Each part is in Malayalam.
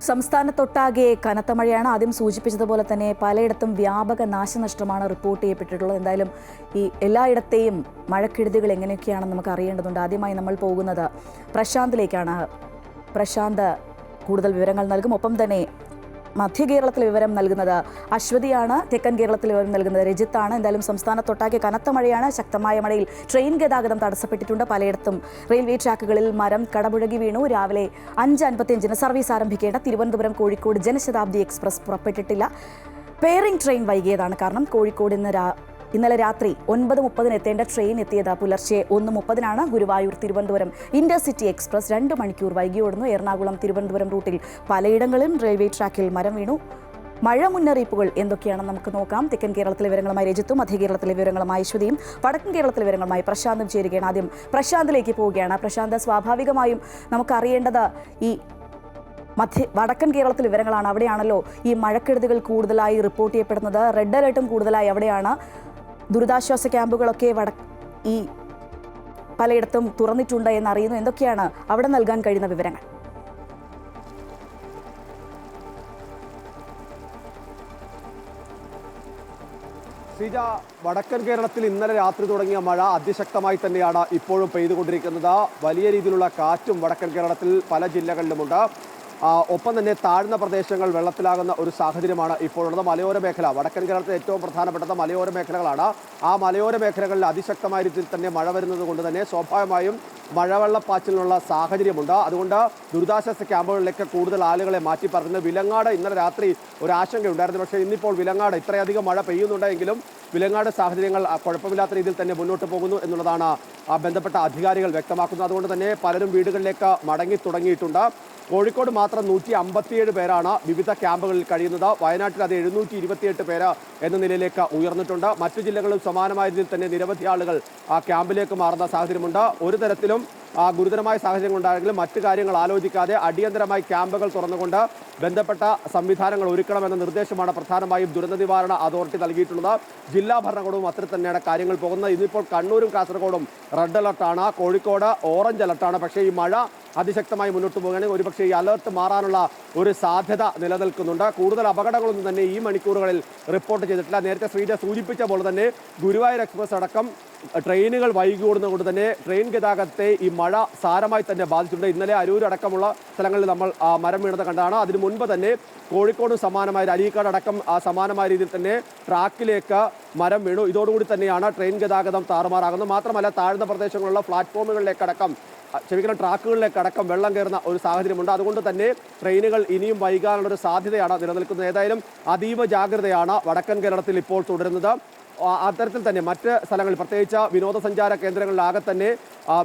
സംസ്ഥാനത്തൊട്ടാകെ കനത്ത മഴയാണ്. ആദ്യം സൂചിപ്പിച്ചതുപോലെ തന്നെ പലയിടത്തും വ്യാപക നാശനഷ്ടമാണ് റിപ്പോർട്ട് ചെയ്യപ്പെട്ടിട്ടുള്ളത്. എന്തായാലും ഈ എല്ലായിടത്തെയും മഴക്കെടുതികൾ എങ്ങനെയൊക്കെയാണെന്ന് നമുക്ക് അറിയേണ്ടതുണ്ട്. ആദ്യമായി നമ്മൾ പോകുന്നത് പ്രശാന്തിലേക്കാണ്. പ്രശാന്ത് കൂടുതൽ വിവരങ്ങൾ നൽകും. ഒപ്പം തന്നെ മധ്യ കേരളത്തിൽ വിവരം നൽകുന്നത് അശ്വതിയാണ്. തെക്കൻ കേരളത്തിൽ വിവരം നൽകുന്നത് രജിത്താണ്. എന്തായാലും സംസ്ഥാനത്തൊട്ടാകെ കനത്ത മഴയാണ്. ശക്തമായ മഴയിൽ ട്രെയിൻ ഗതാഗതം തടസ്സപ്പെട്ടിട്ടുണ്ട് പലയിടത്തും. റെയിൽവേ ട്രാക്കുകളിൽ മരം കടപുഴകി വീണു. രാവിലെ അഞ്ച് അൻപത്തിയഞ്ചിന് സർവീസ് ആരംഭിക്കേണ്ട തിരുവനന്തപുരം കോഴിക്കോട് ജനശതാബ്ദി എക്സ്പ്രസ് പുറപ്പെട്ടിട്ടില്ല. പെയറിംഗ് ട്രെയിൻ വൈകിയതാണ് കാരണം കോഴിക്കോട് ഇന്ന് ഇന്നലെ രാത്രി ഒൻപത് മുപ്പതിന് എത്തേണ്ട ട്രെയിൻ എത്തിയത് പുലർച്ചെ ഒന്ന് മുപ്പതിനാണ് ഗുരുവായൂർ തിരുവനന്തപുരം. ഇന്റർസിറ്റി എക്സ്പ്രസ് രണ്ട് മണിക്കൂർ വൈകിയോടുന്നു എറണാകുളം തിരുവനന്തപുരം റൂട്ടിൽ. പലയിടങ്ങളിലും റെയിൽവേ ട്രാക്കിൽ മരം വീണു. മഴ മുന്നറിയിപ്പുകൾ എന്തൊക്കെയാണെന്ന് നമുക്ക് നോക്കാം. തെക്കൻ കേരളത്തിലെ വിവരങ്ങളുമായി രജിത്തും മധ്യ കേരളത്തിലെ വിവരങ്ങളുമായി ശ്രുതിയും. വടക്കൻ കേരളത്തിലെ വിവരങ്ങളുമായി പ്രശാന്തും ചേരുകയാണ് ആദ്യം. പ്രശാന്തിലേക്ക് പോവുകയാണ്. പ്രശാന്ത് സ്വാഭാവികമായും നമുക്കറിയേണ്ടത് ഈ മധ്യ വടക്കൻ കേരളത്തിൽ വിവരങ്ങളാണ്. അവിടെയാണല്ലോ ഈ മഴക്കെടുതികൾ കൂടുതലായി റിപ്പോർട്ട് ചെയ്യപ്പെടുന്നത്. റെഡ് അലർട്ടും കൂടുതലായി അവിടെയാണ്. ദുരിതാശ്വാസ ക്യാമ്പുകളൊക്കെ വട ഈ പലയിടത്തും തുറന്നിട്ടുണ്ട് എന്നറിയുന്നു. എന്തൊക്കെയാണ് അവിടെ നൽകാൻ കഴിയുന്ന വിവരങ്ങൾ? ശ്രീജ വടക്കൻ കേരളത്തിൽ ഇന്നലെ രാത്രി തുടങ്ങിയ മഴ അതിശക്തമായി തന്നെയാണ് ഇപ്പോഴും പെയ്തുകൊണ്ടിരിക്കുന്നത്. വലിയ രീതിയിലുള്ള കാറ്റും വടക്കൻ കേരളത്തിൽ പല ജില്ലകളിലുമുണ്ട്. ഒപ്പം തന്നെ താഴ്ന്ന പ്രദേശങ്ങൾ വെള്ളത്തിലാകുന്ന ഒരു സാഹചര്യമാണ് ഇപ്പോഴുള്ളത്. മലയോര മേഖല വടക്കൻ കേരളത്തിലെ ഏറ്റവും പ്രധാനപ്പെട്ടത് മലയോര മേഖലകളാണ്. ആ മലയോര മേഖലകളിൽ അതിശക്തമായ രീതിയിൽ തന്നെ മഴ വരുന്നത് കൊണ്ട് തന്നെ സ്വാഭാവികമായും മഴവെള്ളപ്പാച്ചിലിനുള്ള സാഹചര്യമുണ്ട്. അതുകൊണ്ട് ദുരിതാശ്വാസ ക്യാമ്പുകളിലേക്ക് കൂടുതൽ ആളുകളെ മാറ്റി പറഞ്ഞത് വിലങ്ങാട് ഇന്നലെ രാത്രി ഒരു ആശങ്കയുണ്ടായിരുന്നു. പക്ഷേ ഇന്നിപ്പോൾ വിലങ്ങാട് ഇത്രയധികം മഴ പെയ്യുന്നുണ്ടെങ്കിലും വിലങ്ങാട് സാഹചര്യങ്ങൾ കുഴപ്പമില്ലാത്ത രീതിയിൽ തന്നെ മുന്നോട്ട് പോകുന്നു എന്നുള്ളതാണ് ബന്ധപ്പെട്ട അധികാരികൾ വ്യക്തമാക്കുന്നത്. അതുകൊണ്ട് തന്നെ പലരും വീടുകളിലേക്ക് മടങ്ങി തുടങ്ങിയിട്ടുണ്ട്. കോഴിക്കോട് മാത്രം നൂറ്റി അമ്പത്തിയേഴ് പേരാണ് വിവിധ ക്യാമ്പുകളിൽ കഴിയുന്നത്. വയനാട്ടിൽ അത് എഴുന്നൂറ്റി ഇരുപത്തിയെട്ട് പേര് എന്ന നിലയിലേക്ക് ഉയർന്നിട്ടുണ്ട്. മറ്റു ജില്ലകളിലും സമാനമായ രീതിയിൽ തന്നെ നിരവധി ആളുകൾ ആ ക്യാമ്പിലേക്ക് മാറുന്ന സാഹചര്യമുണ്ട്. ഒരു തരത്തിലും ഗുരുതരമായ സാഹചര്യങ്ങൾ ഉണ്ടായെങ്കിലും മറ്റു കാര്യങ്ങൾ ആലോചിക്കാതെ അടിയന്തരമായി ക്യാമ്പുകൾ തുറന്നുകൊണ്ട് ബന്ധപ്പെട്ട സംവിധാനങ്ങൾ ഒരുക്കണമെന്ന നിർദ്ദേശമാണ് പ്രധാനമായും ദുരന്ത നിവാരണ അതോറിറ്റി നൽകിയിട്ടുള്ളത്. ജില്ലാ ഭരണകൂടവും അത്ര തന്നെയാണ് കാര്യങ്ങൾ പോകുന്നത്. ഇന്നിപ്പോൾ കണ്ണൂരും കാസർഗോഡും റെഡ് അലർട്ടാണ് കോഴിക്കോട് ഓറഞ്ച് അലർട്ടാണ് പക്ഷേ ഈ മഴ അതിശക്തമായി മുന്നോട്ട് പോകുകയാണെങ്കിൽ ഒരുപക്ഷേ ഈ അലർട്ട് മാറാനുള്ള ഒരു സാധ്യത നിലനിൽക്കുന്നുണ്ട്. കൂടുതൽ അപകടങ്ങളൊന്നും തന്നെ ഈ മണിക്കൂറുകളിൽ റിപ്പോർട്ട് ചെയ്തിട്ടില്ല. നേരത്തെ ശ്രീജ സൂചിപ്പിച്ച പോലെ തന്നെ ഗുരുവായൂർ എക്സ്പ്രസ് അടക്കം ട്രെയിനുകൾ വൈകി ഓടുന്നതുകൊണ്ട് തന്നെ ട്രെയിൻ ഗതാഗതത്തെ ഈ മഴ സാരമായി തന്നെ ബാധിച്ചിട്ടുണ്ട്. ഇന്നലെ അരൂർ അടക്കമുള്ള സ്ഥലങ്ങളിൽ നമ്മൾ മരം വീണത് കണ്ടാണ്. അതിനു മുൻപ് തന്നെ കോഴിക്കോടും സമാനമായ അരീക്കാട് അടക്കം ആ, സമാനമായ രീതിയിൽ തന്നെ ട്രാക്കിലേക്ക് മരം വീണു. ഇതോടുകൂടി തന്നെയാണ് ട്രെയിൻ ഗതാഗതം താറുമാറാകുന്നത്. മാത്രമല്ല താഴ്ന്ന പ്രദേശങ്ങളിലുള്ള പ്ലാറ്റ്ഫോമുകളിലേക്കടക്കം ക്ഷമിക്കണം ട്രാക്കുകളിലേക്ക് അടക്കം വെള്ളം കയറുന്ന ഒരു സാഹചര്യമുണ്ട്. അതുകൊണ്ട് തന്നെ ട്രെയിനുകൾ ഇനിയും വൈകാനുള്ള ഒരു സാധ്യതയാണ് നിലനിൽക്കുന്നത്. ഏതായാലും അതീവ ജാഗ്രതയാണ് വടക്കൻ കേരളത്തിൽ ഇപ്പോൾ തുടരുന്നത്. അത്തരത്തിൽ തന്നെ മറ്റ് സ്ഥലങ്ങളിൽ പ്രത്യേകിച്ച് വിനോദസഞ്ചാര കേന്ദ്രങ്ങളിലാകെ തന്നെ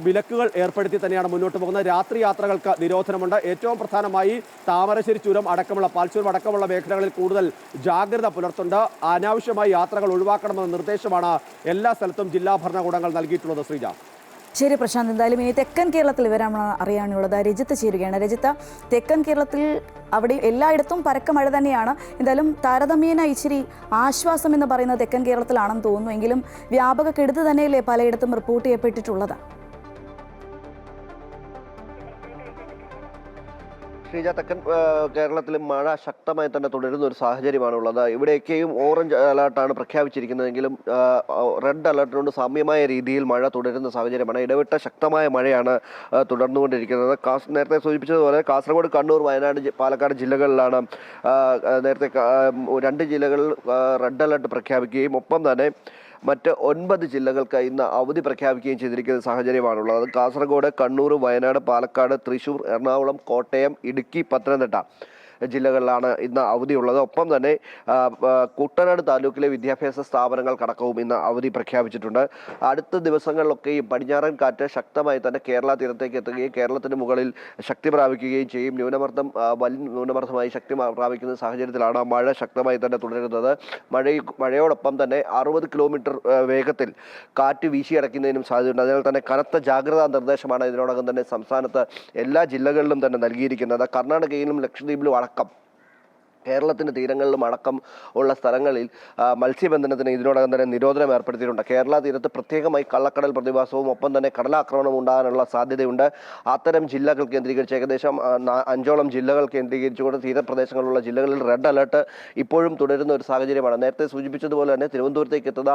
വിലക്കുകൾ ഏർപ്പെടുത്തി തന്നെയാണ് മുന്നോട്ട് പോകുന്നത്. രാത്രി യാത്രകൾക്ക് നിരോധനമുണ്ട്. ഏറ്റവും പ്രധാനമായി താമരശ്ശേരി ചുരം അടക്കമുള്ള പാൽച്ചൂരം അടക്കമുള്ള മേഖലകളിൽ കൂടുതൽ ജാഗ്രത പുലർത്തുണ്ട് അനാവശ്യമായി യാത്രകൾ ഒഴിവാക്കണമെന്ന നിർദ്ദേശമാണ് എല്ലാ സ്ഥലത്തും ജില്ലാ ഭരണകൂടങ്ങൾ നൽകിയിട്ടുള്ളത് ശ്രീജ. ശരി പ്രശാന്ത് എന്തായാലും ഇനി തെക്കൻ കേരളത്തിൽ വിവരമാണ് അറിയാനുള്ളത്. രജിത്ത് ചേരുകയാണ്. രജിത്ത തെക്കൻ കേരളത്തിൽ അവിടെ എല്ലായിടത്തും പരക്ക മഴ തന്നെയാണ്. എന്തായാലും താരതമ്യേന ഇച്ചിരി ആശ്വാസം എന്ന് പറയുന്നത് തെക്കൻ കേരളത്തിലാണെന്ന് തോന്നുന്നു. എങ്കിലും വ്യാപക കെടുതി തന്നെയല്ലേ പലയിടത്തും റിപ്പോർട്ട് ചെയ്യപ്പെട്ടിട്ടുള്ളത്. ശ്രീജ തെക്കൻ കേരളത്തിൽ മഴ ശക്തമായി തന്നെ തുടരുന്ന ഒരു സാഹചര്യമാണുള്ളത്. ഇവിടെയൊക്കെയും ഓറഞ്ച് അലർട്ടാണ് പ്രഖ്യാപിച്ചിരിക്കുന്നതെങ്കിലും റെഡ് അലർട്ടിനോട് സാമ്യമായ രീതിയിൽ മഴ തുടരുന്ന സാഹചര്യമാണ്. ഇടവിട്ട ശക്തമായ മഴയാണ് തുടർന്നുകൊണ്ടിരിക്കുന്നത്. കാസ് നേരത്തെ സൂചിപ്പിച്ചതുപോലെ കാസർഗോഡ് കണ്ണൂർ വയനാട് പാലക്കാട് ജില്ലകളിലാണ് നേരത്തെ രണ്ട് ജില്ലകളിൽ റെഡ് അലർട്ട് പ്രഖ്യാപിക്കുകയും ഒപ്പം തന്നെ മറ്റ് ഒൻപത് ജില്ലകൾക്ക് ഇന്ന് അവധി പ്രഖ്യാപിക്കുകയും ചെയ്തിരിക്കുന്ന സാഹചര്യമാണുള്ളത്. അത് കാസർഗോഡ് കണ്ണൂർ വയനാട് പാലക്കാട് തൃശൂർ എറണാകുളം കോട്ടയം ഇടുക്കി പത്തനംതിട്ട. ജില്ലകളിലാണ് ഇന്ന് അവധിയുള്ളത്. ഒപ്പം തന്നെ കുട്ടനാട് താലൂക്കിലെ വിദ്യാഭ്യാസ സ്ഥാപനങ്ങൾക്കടക്കവും ഇന്ന് അവധി പ്രഖ്യാപിച്ചിട്ടുണ്ട്. അടുത്ത ദിവസങ്ങളിലൊക്കെയും പടിഞ്ഞാറൻ കാറ്റ് ശക്തമായി തന്നെ കേരള തീരത്തേക്ക് എത്തുകയും കേരളത്തിന് മുകളിൽ ശക്തി പ്രാപിക്കുകയും ചെയ്യും. ന്യൂനമർദ്ദം വലിയ ന്യൂനമർദ്ദമായി ശക്തി പ്രാപിക്കുന്ന സാഹചര്യത്തിലാണ് മഴ ശക്തമായി തന്നെ തുടരുന്നത്. മഴ മഴയോടൊപ്പം തന്നെ അറുപത് കിലോമീറ്റർ വേഗത്തിൽ കാറ്റ് വീശിയടക്കുന്നതിനും സാധ്യതയുണ്ട്. അതിനാൽ തന്നെ കനത്ത ജാഗ്രതാ നിർദ്ദേശമാണ് ഇതിനോടകം തന്നെ സംസ്ഥാനത്ത് എല്ലാ ജില്ലകളിലും തന്നെ നൽകിയിരിക്കുന്നത്. കർണാടകയിലും ലക്ഷദ്വീപിലും അടക്കം കേരളത്തിന്റെ തീരങ്ങളിലും അടക്കം ഉള്ള സ്ഥലങ്ങളിൽ മത്സ്യബന്ധനത്തിന് ഇതിനോടകം തന്നെ നിരോധനം ഏർപ്പെടുത്തിയിട്ടുണ്ട്. കേരള തീരത്ത് പ്രത്യേകമായി കള്ളക്കടൽ പ്രതിഭാസവും ഒപ്പം തന്നെ കടലാക്രമണം ഉണ്ടാകാനുള്ള സാധ്യതയുണ്ട്. അത്തരം ജില്ലകൾ കേന്ദ്രീകരിച്ച് ഏകദേശം അഞ്ചോളം ജില്ലകൾ കേന്ദ്രീകരിച്ചുകൊണ്ട് തീരപ്രദേശങ്ങളിലുള്ള ജില്ലകളിൽ റെഡ് അലർട്ട് ഇപ്പോഴും തുടരുന്ന ഒരു സാഹചര്യമാണ്. നേരത്തെ സൂചിപ്പിച്ചതുപോലെ തന്നെ തിരുവനന്തപുരത്തേക്ക് എത്തുന്ന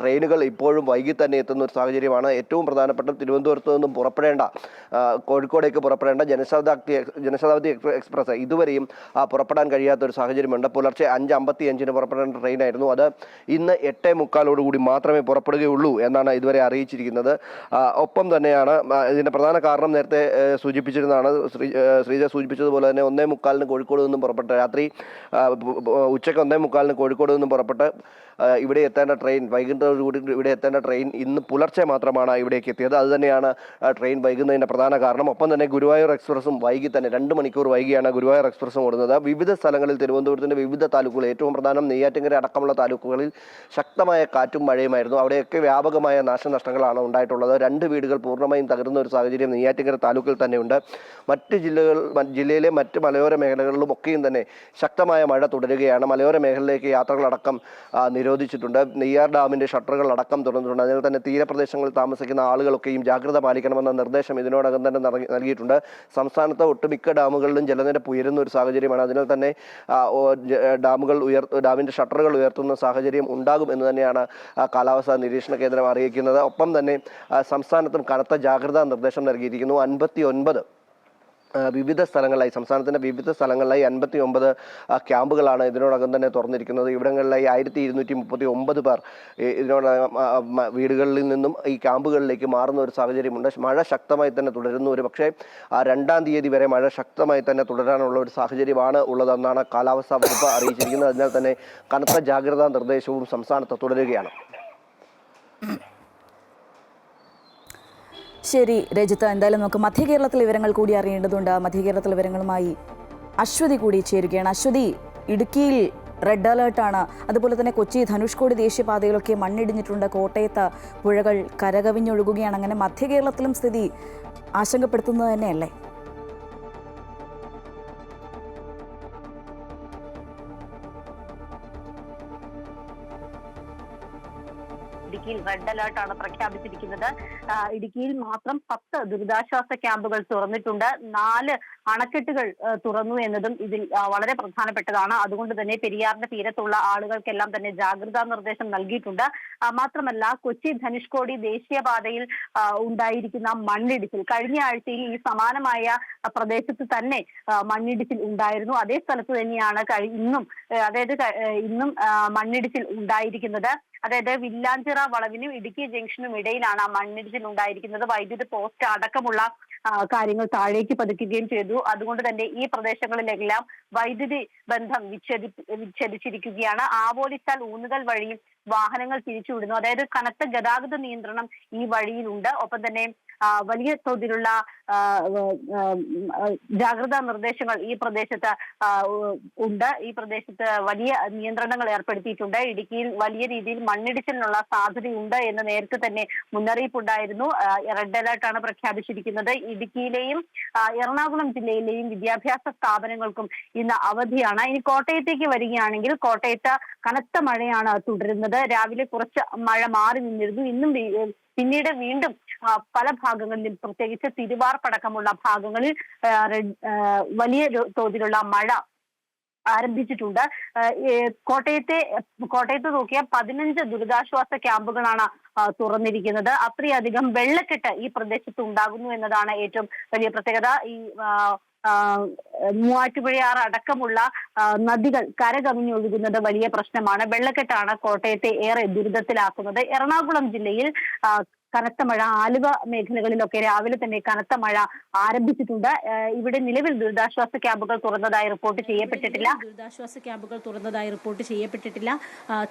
ട്രെയിനുകൾ ഇപ്പോഴും വൈകി തന്നെ എത്തുന്ന ഒരു സാഹചര്യമാണ്. ഏറ്റവും പ്രധാനപ്പെട്ട തിരുവനന്തപുരത്ത് നിന്നും പുറപ്പെടേണ്ട കോഴിക്കോടേക്ക് പുറപ്പെടേണ്ട ജനശതാബ്ദി ജനശതാബ്ദി എക്സ്പ്രസ് ഇതുവരെയും പുറപ്പെടാൻ കഴിയാത്ത ഒരു സാഹചര്യമുണ്ട്. പുലർച്ചെ അഞ്ച് അമ്പത്തി അഞ്ചിന് പുറപ്പെടേണ്ട ട്രെയിനായിരുന്നു അത്. ഇന്ന് എട്ടേ മുക്കാലോടുകൂടി മാത്രമേ പുറപ്പെടുകയുള്ളൂ എന്നാണ് ഇതുവരെ അറിയിച്ചിരിക്കുന്നത്. ഒപ്പം തന്നെയാണ് ഇതിന്റെ പ്രധാന കാരണം നേരത്തെ സൂചിപ്പിച്ചിരുന്നതാണ്. ശ്രീ ശ്രീജ സൂചിപ്പിച്ചതുപോലെ തന്നെ ഒന്നേ മുക്കാലിന് കോഴിക്കോട് നിന്നും പുറപ്പെട്ട രാത്രി ഉച്ചയ്ക്ക് ഒന്നേ മുക്കാലിന് കോഴിക്കോട് നിന്നും പുറപ്പെട്ട് ഇവിടെ എത്തേണ്ട ട്രെയിൻ വൈകുന്നേരത്തോടുകൂടി ഇവിടെ എത്തേണ്ട ട്രെയിൻ ഇന്ന് പുലർച്ചെ മാത്രമാണ് ഇവിടേക്ക് എത്തിയത്. അതുതന്നെയാണ് ട്രെയിൻ വൈകുന്നതിന്റെ പ്രധാന കാരണം. ഒപ്പം തന്നെ ഗുരുവായൂർ എക്സ്പ്രസ്സും വൈകി തന്നെ രണ്ട് മണിക്കൂർ വൈകിയാണ് ഗുരുവായൂർ എക്സ്പ്രസും ഓടുന്നത്. വിവിധ സ്ഥലങ്ങളിൽ തിരുവനന്തപുരത്തിന്റെ വിവിധ താലൂക്കുകൾ ഏറ്റവും പ്രധാനം നെയ്യാറ്റിങ്കര അടക്കമുള്ള താലൂക്കുകളിൽ ശക്തമായ കാറ്റും മഴയുമായിരുന്നു. അവിടെയൊക്കെ വ്യാപകമായ നാശനഷ്ടങ്ങളാണ് ഉണ്ടായിട്ടുള്ളത്. രണ്ട് വീടുകൾ പൂർണമായും തകർന്ന ഒരു സാഹചര്യം നെയ്യാറ്റിങ്കര താലൂക്കിൽ തന്നെയുണ്ട്. മറ്റ് ജില്ലകൾ ജില്ലയിലെ മറ്റ് മലയോര മേഖലകളിലും ഒക്കെയും തന്നെ ശക്തമായ മഴ തുടരുകയാണ്. മലയോര മേഖലയിലേക്ക് യാത്രകളടക്കം ആ, നിരോധിച്ചിട്ടുണ്ട്. നെയ്യാർ ഡാമിന്റെ ഷട്ടറുകൾ അടക്കം തുറന്നിട്ടുണ്ട്. അതിനാൽ തന്നെ തീരപ്രദേശങ്ങളിൽ താമസിക്കുന്ന ആളുകളൊക്കെയും ജാഗ്രത പാലിക്കണമെന്ന നിർദ്ദേശം ഇതിനോടകം തന്നെ നൽകി- നൽകിയിട്ടുണ്ട്. സംസ്ഥാനത്ത് ഒട്ടുമിക്ക ഡാമുകളിലും ജലനിരപ്പ് ഉയരുന്ന ഒരു സാഹചര്യമാണ്. അതിനാൽ തന്നെ ഡാമുകൾ ഉയർ ഡാമിന്റെ ഷട്ടറുകൾ ഉയർത്തുന്ന സാഹചര്യം ഉണ്ടാകും എന്ന് തന്നെയാണ് കാലാവസ്ഥാ നിരീക്ഷണ കേന്ദ്രം അറിയിക്കുന്നത്. ഒപ്പം തന്നെ സംസ്ഥാനത്തും കനത്ത ജാഗ്രതാ നിർദ്ദേശം നൽകിയിരിക്കുന്നു. അൻപത്തി ഒൻപത് വിവിധ സ്ഥലങ്ങളിലായി സംസ്ഥാനത്തിന്റെ വിവിധ സ്ഥലങ്ങളിലായി അൻപത്തി ഒമ്പത് ക്യാമ്പുകളാണ് ഇതിനോടകം തന്നെ തുറന്നിരിക്കുന്നത്. ഇവിടങ്ങളിലായി ആയിരത്തി ഇരുന്നൂറ്റി മുപ്പത്തി ഒമ്പത് പേർ ഇതിനോടകം വീടുകളിൽ നിന്നും ഈ ക്യാമ്പുകളിലേക്ക് മാറുന്ന ഒരു സാഹചര്യമുണ്ട്. മഴ ശക്തമായി തന്നെ തുടരുന്നു. ഒരു പക്ഷേ രണ്ടാം തീയതി വരെ മഴ ശക്തമായി തന്നെ തുടരാനുള്ള ഒരു സാഹചര്യമാണ് ഉള്ളതെന്നാണ് കാലാവസ്ഥാ വകുപ്പ് അറിയിച്ചിരിക്കുന്നത്. അതിനാൽ തന്നെ കനത്ത ജാഗ്രതാ നിർദ്ദേശവും സംസ്ഥാനത്ത് തുടരുകയാണ്. ശരി രജിത്ത്. എന്തായാലും നമുക്ക് മധ്യ കേരളത്തിലെ വിവരങ്ങൾ കൂടി അറിയേണ്ടതുണ്ട്. മധ്യ കേരളത്തിലെ വിവരങ്ങളുമായി അശ്വതി കൂടി ചേരുകയാണ്. അശ്വതി ഇടുക്കിയിൽ റെഡ് അലേർട്ടാണ് അതുപോലെ തന്നെ കൊച്ചി ധനുഷ്കോടി ദേശീയപാതയിലൊക്കെ മണ്ണിടിഞ്ഞിട്ടുണ്ട്. കോട്ടയത്ത് പുഴകൾ കരകവിഞ്ഞൊഴുകുകയാണ്. അങ്ങനെ മധ്യ കേരളത്തിലും സ്ഥിതി ആശങ്കപ്പെടുത്തുന്നത് തന്നെയല്ലേ? ഇടുക്കിയിൽ റെഡ് അലേർട്ടാണ് പ്രഖ്യാപിച്ചിരിക്കുന്നത്. ഇടുക്കിയിൽ മാത്രം പത്ത് ദുരിതാശ്വാസ ക്യാമ്പുകൾ തുറന്നിട്ടുണ്ട്. നാല് അണക്കെട്ടുകൾ തുറന്നു എന്നതും ഇതിൽ വളരെ പ്രധാനപ്പെട്ടതാണ്. അതുകൊണ്ട് തന്നെ പെരിയാറിന്റെ തീരത്തുള്ള ആളുകൾക്കെല്ലാം തന്നെ ജാഗ്രതാ നിർദ്ദേശം നൽകിയിട്ടുണ്ട്. മാത്രമല്ല കൊച്ചി ധനുഷ്കോടി ദേശീയപാതയിൽ ഉണ്ടായിരിക്കുന്ന മണ്ണിടിച്ചിൽ. കഴിഞ്ഞ ആഴ്ചയിൽ ഈ സമാനമായ പ്രദേശത്ത് തന്നെ മണ്ണിടിച്ചിൽ ഉണ്ടായിരുന്നു. അതേ സ്ഥലത്ത് തന്നെയാണ് ഇന്നും അതായത് ഇന്നും മണ്ണിടിച്ചിൽ ഉണ്ടായിരിക്കുന്നത്. അതായത് വില്ലാഞ്ചിറ വളവിനും ഇടുക്കി ജംഗ്ഷനും ഇടയിലാണ് ആ മണ്ണിടിച്ചിൽ ഉണ്ടായിരിക്കുന്നത് വൈദ്യുതി പോസ്റ്റ് അടക്കമുള്ള കാര്യങ്ങൾ താഴേക്ക് പതിക്കുകയും ചെയ്തു. അതുകൊണ്ട് തന്നെ ഈ പ്രദേശങ്ങളിലെല്ലാം വൈദ്യുതി ബന്ധം വിച്ഛേദി വിച്ഛേദിച്ചിരിക്കുകയാണ്. ആവോലിച്ചാൽ ഊന്നുകൽ വഴിയും വാഹനങ്ങൾ തിരിച്ചുവിടുന്നു. അതായത് കനത്ത ഗതാഗത നിയന്ത്രണം ഈ വഴിയിലുണ്ട്. ഒപ്പം തന്നെ വലിയ തോതിലുള്ള ജാഗ്രതാ നിർദ്ദേശങ്ങൾ ഈ പ്രദേശത്ത് ഉണ്ട്. ഈ പ്രദേശത്ത് വലിയ നിയന്ത്രണങ്ങൾ ഏർപ്പെടുത്തിയിട്ടുണ്ട്. ഇടുക്കിയിൽ വലിയ രീതിയിൽ മണ്ണിടിച്ചിലിനുള്ള സാധ്യതയുണ്ട് എന്ന് നേരത്തെ തന്നെ മുന്നറിയിപ്പുണ്ടായിരുന്നു. റെഡ് അലേർട്ടാണ് പ്രഖ്യാപിച്ചിരിക്കുന്നത്. ഇടുക്കിയിലെയും എറണാകുളം ജില്ലയിലെയും വിദ്യാഭ്യാസ സ്ഥാപനങ്ങൾക്കും ഇന്ന് അവധിയാണ്. ഇനി കോട്ടയത്തേക്ക് വരികയാണെങ്കിൽ കോട്ടയത്ത് കനത്ത മഴയാണ് തുടരുന്നത്. രാവിലെ കുറച്ച് മഴ മാറി നിന്നിരുന്നു. ഇന്നും പിന്നീട് വീണ്ടും പല ഭാഗങ്ങളിലും പ്രത്യേകിച്ച് തിരുവാർപ്പടക്കമുള്ള ഭാഗങ്ങളിൽ വലിയ തോതിലുള്ള മഴ ആരംഭിച്ചിട്ടുണ്ട്. കോട്ടയത്തെ കോട്ടയത്ത് നോക്കിയാൽ പതിനഞ്ച് ദുരിതാശ്വാസ ക്യാമ്പുകളാണ് തുറന്നിരിക്കുന്നത്. അത്രയധികം വെള്ളക്കെട്ട് ഈ പ്രദേശത്ത് ഉണ്ടാകുന്നു എന്നതാണ് ഏറ്റവും വലിയ പ്രത്യേകത. ഈ മൂവാറ്റുപുഴയാർ അടക്കമുള്ള നദികൾ കരകവിഞ്ഞൊഴുകുന്നത് വലിയ പ്രശ്നമാണ്. വെള്ളക്കെട്ടാണ് കോട്ടയത്തെ ഏറെ ദുരിതത്തിലാക്കുന്നത്. എറണാകുളം ജില്ലയിൽ കനത്ത മഴ ആലുവ മേഖലകളിലൊക്കെ രാവിലെ തന്നെ കനത്ത മഴ ആരംഭിച്ചിട്ടുണ്ട്. ഇവിടെ നിലവിൽ ദുരിതാശ്വാസ ക്യാമ്പുകൾ തുറന്നതായി റിപ്പോർട്ട് ചെയ്യപ്പെട്ടിട്ടില്ല. ദുരിതാശ്വാസ ക്യാമ്പുകൾ തുറന്നതായി റിപ്പോർട്ട് ചെയ്യപ്പെട്ടിട്ടില്ല.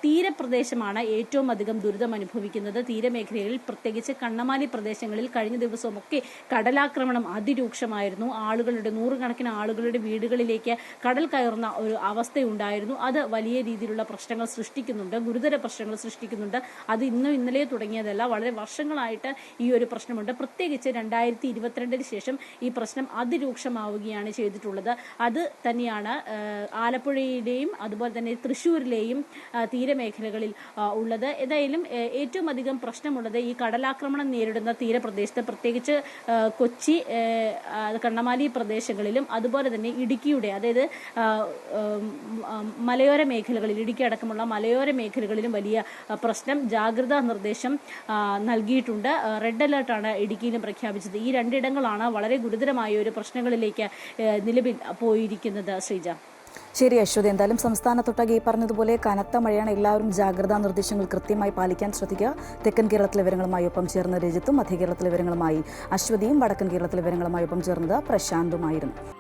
തീരപ്രദേശമാണ് ഏറ്റവും അധികം ദുരിതം അനുഭവിക്കുന്നത്. തീരമേഖലയിൽ പ്രത്യേകിച്ച് കണ്ണമാലി പ്രദേശങ്ങളിൽ കഴിഞ്ഞ ദിവസമൊക്കെ കടലാക്രമണം അതിരൂക്ഷമായിരുന്നു. ആളുകളുടെ നൂറുകണക്കിന് ആളുകളുടെ വീടുകളിലേക്ക് കടൽ കയറുന്ന ഒരു അവസ്ഥയുണ്ടായിരുന്നു. അത് വലിയ രീതിയിലുള്ള പ്രശ്നങ്ങൾ സൃഷ്ടിക്കുന്നുണ്ട് ഗുരുതര പ്രശ്നങ്ങൾ സൃഷ്ടിക്കുന്നുണ്ട്. അത് ഇന്നും ഇന്നലെ തുടങ്ങിയതല്ല വളരെ വർഷങ്ങൾ വർഷങ്ങളായിട്ട് ഈ ഒരു പ്രശ്നമുണ്ട്. പ്രത്യേകിച്ച് രണ്ടായിരത്തി ഇരുപത്തിരണ്ടിന് ശേഷം ഈ പ്രശ്നം അതിരൂക്ഷമാവുകയാണ് ചെയ്തിട്ടുള്ളത്. അത് തന്നെയാണ് ആലപ്പുഴയിലെയും അതുപോലെ തന്നെ തൃശ്ശൂരിലെയും തീരമേഖലകളിൽ ഉള്ളത്. ഏതായാലും ഏറ്റവും അധികം പ്രശ്നമുള്ളത് ഈ കടലാക്രമണം നേരിടുന്ന തീരപ്രദേശത്ത് പ്രത്യേകിച്ച് കൊച്ചി കണ്ണമാലി പ്രദേശങ്ങളിലും അതുപോലെ തന്നെ ഇടുക്കിയുടെ അതായത് മലയോര മേഖലകളിൽ ഇടുക്കി അടക്കമുള്ള മലയോര മേഖലകളിലും വലിയ പ്രശ്നം ജാഗ്രതാ നിർദ്ദേശം ആ, നൽകിയിട്ടുണ്ട്. റെഡ് അലേർട്ടാണ് ഇടുക്കിയിലും പ്രഖ്യാപിച്ചത്. ഈ രണ്ടിടങ്ങളാണ് വളരെ ഗുരുതരമായ ഒരു പ്രശ്നങ്ങളിലേക്ക് നിലവിൽ പോയിരിക്കുന്നത്. ശ്രീജ. ശരി അശ്വതി. എന്തായാലും സംസ്ഥാനത്തൊട്ടാകെ ഈ പറഞ്ഞതുപോലെ കനത്ത മഴയാണ്. എല്ലാവരും ജാഗ്രതാ നിർദ്ദേശങ്ങൾ കൃത്യമായി പാലിക്കാൻ ശ്രദ്ധിക്കുക. തെക്കൻ കേരളത്തിലെ വിവരങ്ങളുമായി ഒപ്പം ചേർന്ന രജിത്തും മധ്യ കേരളത്തിലെ വിവരങ്ങളുമായി അശ്വതിയും വടക്കൻ കേരളത്തിലെ വിവരങ്ങളുമായി ഒപ്പം ചേർന്നത് പ്രശാന്തുമായിരുന്നു.